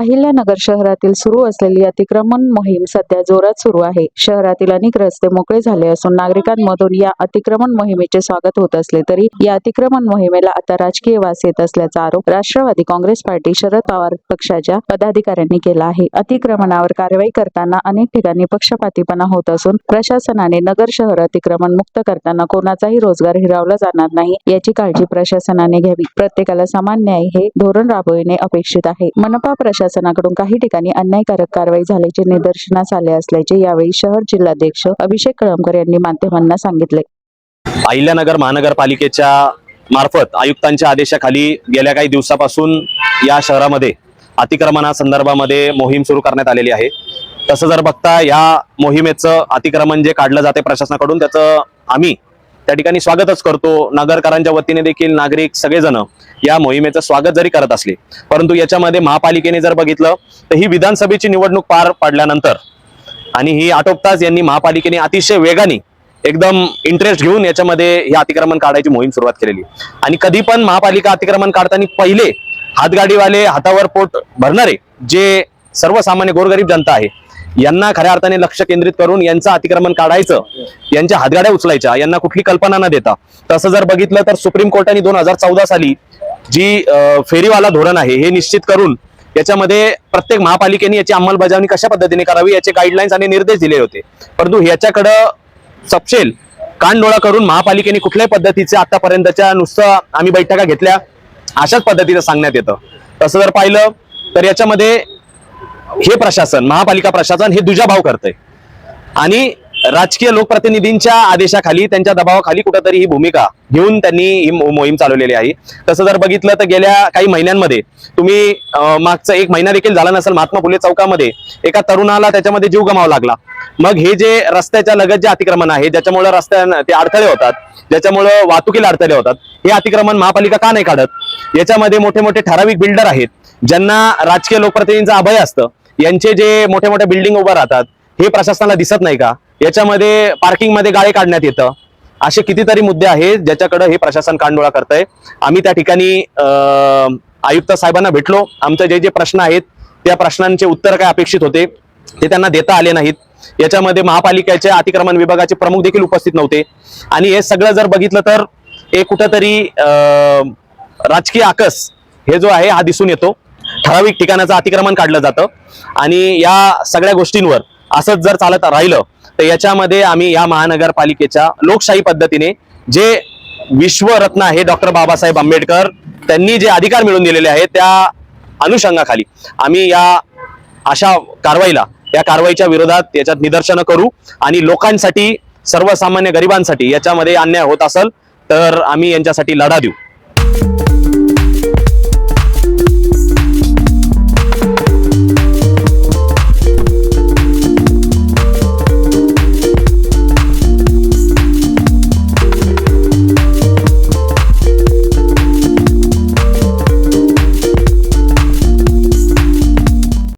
अहिल्यानगर शहरातील सुरू असलेली अतिक्रमण मोहीम सध्या जोरात सुरू आहे. शहरातील अनेक रस्ते मोकळे झाले असून नागरिकांमधून या अतिक्रमण मोहिमेचे स्वागत होत असले तरी या अतिक्रमण मोहिमेला आता राजकीय वास येत असल्याचा आरोप राष्ट्रवादी काँग्रेस पार्टी शरद पवार पक्षाच्या पदाधिकाऱ्यांनी केला आहे. अतिक्रमणावर कारवाई करताना अनेक ठिकाणी पक्षपातीपणा होत असून प्रशासनाने नगर शहर अतिक्रमण मुक्त करताना कोणाचाही रोजगार हिरावला जाणार नाही याची काळजी प्रशासनाने घ्यावी. प्रत्येकाला समान न्याय हे धोरण राबविणे अपेक्षित आहे. मनपा प्रशासन प्रशासनाकडून काही ठिकाणी अन्यायकारक कारवाई झाल्याचे निदर्शनास आले असल्याचे यावेळी शहर जिल्हाध्यक्ष अभिषेक कळमकर यांनी माध्यमांना सांगितले. अहिल्यानगर महानगरपालिकेच्या मार्फत आयुक्तांच्या आदेशाखाली गेल्या काही दिवसापासून या शहरामध्ये अतिक्रमणा संदर्भामध्ये मोहीम सुरू करण्यात आलेली आहे. तसं जर बघता या मोहिमेचं अतिक्रमण जे काढलं जाते प्रशासनाकडून त्याचं आम्ही त्या ठिकाणी स्वागतच करतो. नगरकरांच्या वतीने देखील नागरिक सगळेजण या मोहिमेचं स्वागत जरी करत असले परंतु याच्यामध्ये महापालिकेने जर बघितलं तर ही विधानसभेची निवडणूक पार पडल्यानंतर आणि ही आटोपताच यांनी महापालिकेने अतिशय वेगाने एकदम इंटरेस्ट घेऊन याच्यामध्ये हे अतिक्रमण काढायची मोहीम सुरुवात केलेली. आणि कधी पण महापालिका अतिक्रमण काढताना पहिले हातगाडीवाले हातावर पोट भरणारे जे सर्वसामान्य गोरगरीब जनता आहे यांना खऱ्या अर्थाने लक्ष केंद्रित करून यांचं अतिक्रमण काढायचं यांच्या हातगाड्या उचलायच्या यांना कुठली कल्पना न देता. तसं जर बघितलं तर सुप्रीम कोर्टाने दोन हजार चौदा साली जी फेरीवाला धोरण आहे हे निश्चित करून याच्यामध्ये प्रत्येक महापालिकेने याची अंमलबजावणी कशा पद्धतीने करावी याचे गाईडलाईन्स आणि निर्देश दिले होते. परंतु याच्याकडं सपशेल कानडोळा करून महापालिकेने कुठल्याही पद्धतीचे आतापर्यंतच्या नुसतं आम्ही बैठका घेतल्या अशाच पद्धतीचं सांगण्यात येतं. तसं जर पाहिलं तर याच्यामध्ये हे प्रशासन महापालिका प्रशासन हे दुजाभाव करतंय. आणि राजकीय लोकप्रतिनिधींच्या आदेशाखाली त्यांच्या दबावाखाली कुठंतरी ही भूमिका घेऊन त्यांनी ही मो- मोहीम चालवलेली आहे. तसं जर बघितलं तर गेल्या काही महिन्यांमध्ये तुम्ही मागचा एक महिना देखील झाला नसेल महात्मा फुले चौकामध्ये एका तरुणाला त्याच्यामध्ये जीव गमावा लागला. मग हे जे रस्त्याच्या लगत जे अतिक्रमण आहे ज्याच्यामुळे रस्त्या ते अडथळे होतात ज्याच्यामुळं वाहतुकीला अडथळे होतात हे अतिक्रमण महापालिका का नाही काढत? याच्यामध्ये मोठे मोठे ठराविक बिल्डर आहेत ज्यांना राजकीय लोकप्रतिनिधींचं अभय असतं. यांचे जे मोठे मोठे बिल्डिंग उभं राहतात हे प्रशासनाला दिसत नाही का? याच्यामध्ये पार्किंगमध्ये गाळे काढण्यात येतं. असे कितीतरी मुद्दे आहेत ज्याच्याकडे हे प्रशासन कांडोळा करतंय. आम्ही त्या ठिकाणी आयुक्त साहेबांना भेटलो. आमचे जे जे प्रश्न आहेत त्या प्रश्नांचे उत्तर काय अपेक्षित होते ते त्यांना देता आले नाहीत. याच्यामध्ये महापालिकेच्या अतिक्रमण विभागाचे प्रमुख देखील उपस्थित नव्हते. आणि हे सगळं जर बघितलं तर हे कुठंतरी राजकीय आकस हे जो आहे हा दिसून येतो. ठराविक ठिकाणाचं अतिक्रमण काढलं जातं. आणि या सगळ्या गोष्टींवर असंच जर चालत राहिलं तर याच्यामध्ये आम्ही या महानगरपालिकेच्या लोकशाही पद्धतीने जे विश्वरत्न आहे डॉक्टर बाबासाहेब आंबेडकर त्यांनी जे अधिकार मिळवून दिलेले आहेत त्या अनुषंगाखाली आम्ही या अशा कारवाईला या कारवाईच्या विरोधात याच्यात निदर्शनं करू आणि लोकांसाठी सर्वसामान्य गरिबांसाठी याच्यामध्ये अन्याय होत असेल तर आम्ही यांच्यासाठी लढा देऊ.